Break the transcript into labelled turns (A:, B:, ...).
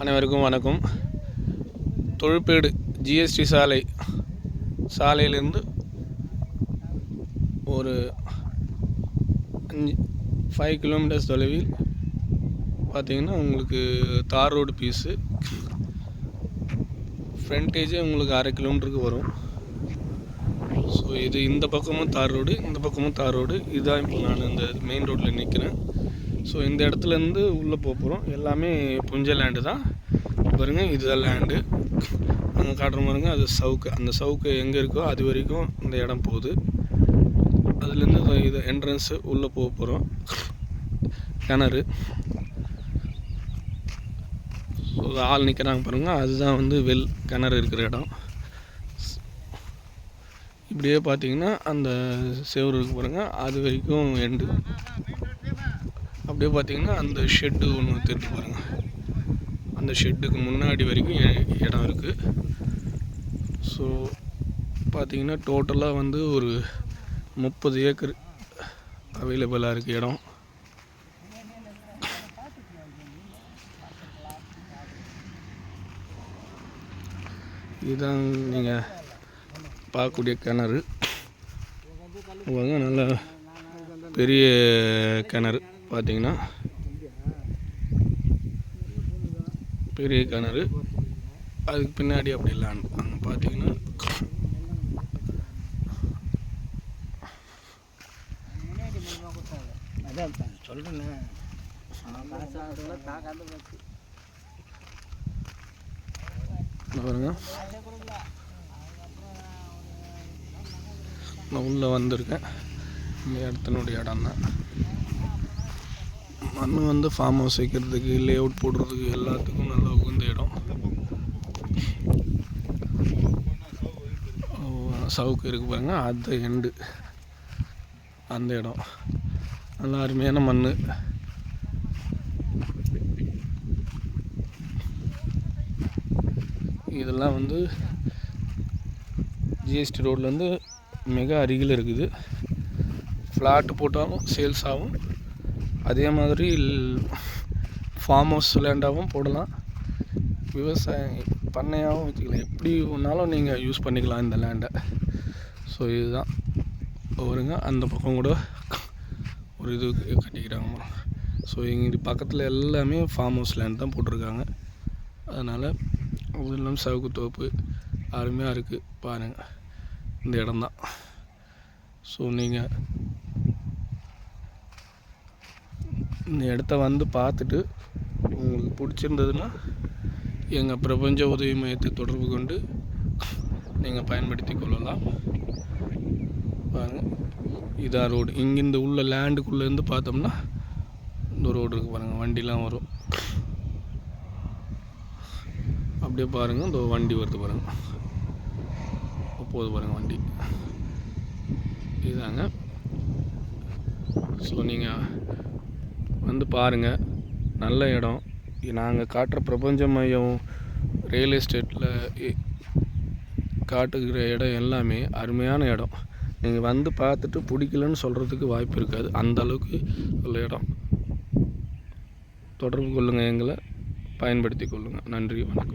A: அனைவருக்கும் வணக்கம். தொழுப்பேடு ஜிஎஸ்டி சாலை சாலையிலிருந்து ஒரு அஞ்சு ஃபைவ் கிலோமீட்டர்ஸ் தொலைவில் பார்த்தீங்கன்னா உங்களுக்கு தார் ரோடு பீஸு ஃப்ரண்டேஜே உங்களுக்கு அரை கிலோமீட்டருக்கு வரும். ஸோ இது இந்த பக்கமும் தார் ரோடு இந்த பக்கமும் தார் ரோடு. இதுதான் இப்போ நான் இந்த மெயின் ரோட்டில் நிற்கிறேன் ஸோ இந்த இடத்துலேருந்து உள்ளே போக போகிறோம். எல்லாமே புஞ்ச லேண்டு தான். பாருங்க இதுதான் லேண்டு அங்கே காட்டுற பாருங்க அது சவுக்கு. அந்த சவுக்கு எங்கே இருக்கோ அது வரைக்கும் இந்த இடம் போகுது. அதுலேருந்து இது என்ட்ரன்ஸு உள்ளே போக போகிறோம். கிணறு. ஸோ ஆள் நிற்கிறாங்க பாருங்கள் அதுதான் வந்து வெல் கிணறு இருக்கிற இடம். இப்படியே பார்த்தீங்கன்னா அந்த செவரு இருக்கு அது வரைக்கும் எண்டு அப்படியே பார்த்தீங்கன்னா அந்த ஷெட்டு ஒன்று தெரிஞ்சு பாருங்க. அந்த ஷெட்டுக்கு முன்னாடி வரைக்கும் இடம் இருக்குது ஸோ பார்த்தீங்கன்னா டோட்டலாக வந்து ஒரு முப்பது ஏக்கர் அவைலபிளாக இருக்குது இடம். இதுதான் நீங்கள் பார்க்கக்கூடிய கிணறு. பாருங்க நல்ல பெரிய கிணறு. பார்த்தீங்கன்னா பெரிய கிணறு. அதுக்கு பின்னாடி அப்படி லேண்ட் அங்கே பார்த்தீங்கன்னா
B: அதான்
A: பாருங்க. நான் உள்ளே வந்திருக்கேன். இந்த இடத்தினுடைய இடம் தான். மண் வந்து ஃபார்ம் ஹவுஸ் வைக்கிறதுக்கு லே அவுட் போடுறதுக்கு எல்லாத்துக்கும் நல்லா உகந்த இடம். சவுக்கு இருக்கு பாருங்க அது எண்டு அந்த இடம். நல்லா அருமையான மண் இதெல்லாம் வந்து ஜிஎஸ்டி ரோட்லேருந்து மிக அருகில் இருக்குது. ஃப்ளாட்டு போட்டாலும் சேல்ஸ் ஆகும். அதே மாதிரி ஃபார்ம் ஹவுஸ் லேண்டாகவும் போடலாம். விவசாயம் பண்ணையாகவும் வச்சுக்கலாம். எப்படி வேணாலும் நீங்கள் யூஸ் பண்ணிக்கலாம் இந்த லேண்டை ஸோ இதுதான். வருங்க அந்த பக்கம் கூட ஒரு இது கட்டிக்கிறாங்க ஸோ இங்கே பக்கத்தில் எல்லாமே ஃபார்ம் ஹவுஸ் லேண்ட் தான் போட்டிருக்காங்க. அதனால் அது இல்லாமல் சவுக்கு தோப்பு அருமையாக இருக்குது பாருங்கள் இந்த இடம்தான். ஸோ நீங்கள் இந்த இடத்த வந்து பார்த்துட்டு உங்களுக்கு பிடிச்சிருந்ததுன்னா எங்கள் பிரபஞ்ச உதவி மையத்தை தொடர்பு கொண்டு நீங்கள் பயன்படுத்தி கொள்ளலாம். பாருங்கள் இதான் ரோடு இங்கேருந்து உள்ள லேண்டுக்குள்ளேருந்து பார்த்தோம்னா இந்த ரோடு இருக்குது பாருங்கள் வண்டிலாம் வரும். அப்படியே பாருங்கள் இந்த வண்டி வருது பாருங்கள் போகுது பாருங்கள் வண்டி. இதுதாங்க ஸோ நீங்கள் வந்து பாருங்கள் நல்ல இடம். நாங்கள் காட்டுற பிரபஞ்ச மையம் ரியல் எஸ்டேட்டில் காட்டுகிற இடம் எல்லாமே அருமையான இடம். நீங்கள் வந்து பார்த்துட்டு பிடிக்கலன்னு சொல்கிறதுக்கு வாய்ப்பு இருக்காது. அந்த அளவுக்கு உள்ள இடம். தொடர்பு கொள்ளுங்கள் எங்களை. பயன்படுத்தி கொள்ளுங்கள் நன்றி வணக்கம்.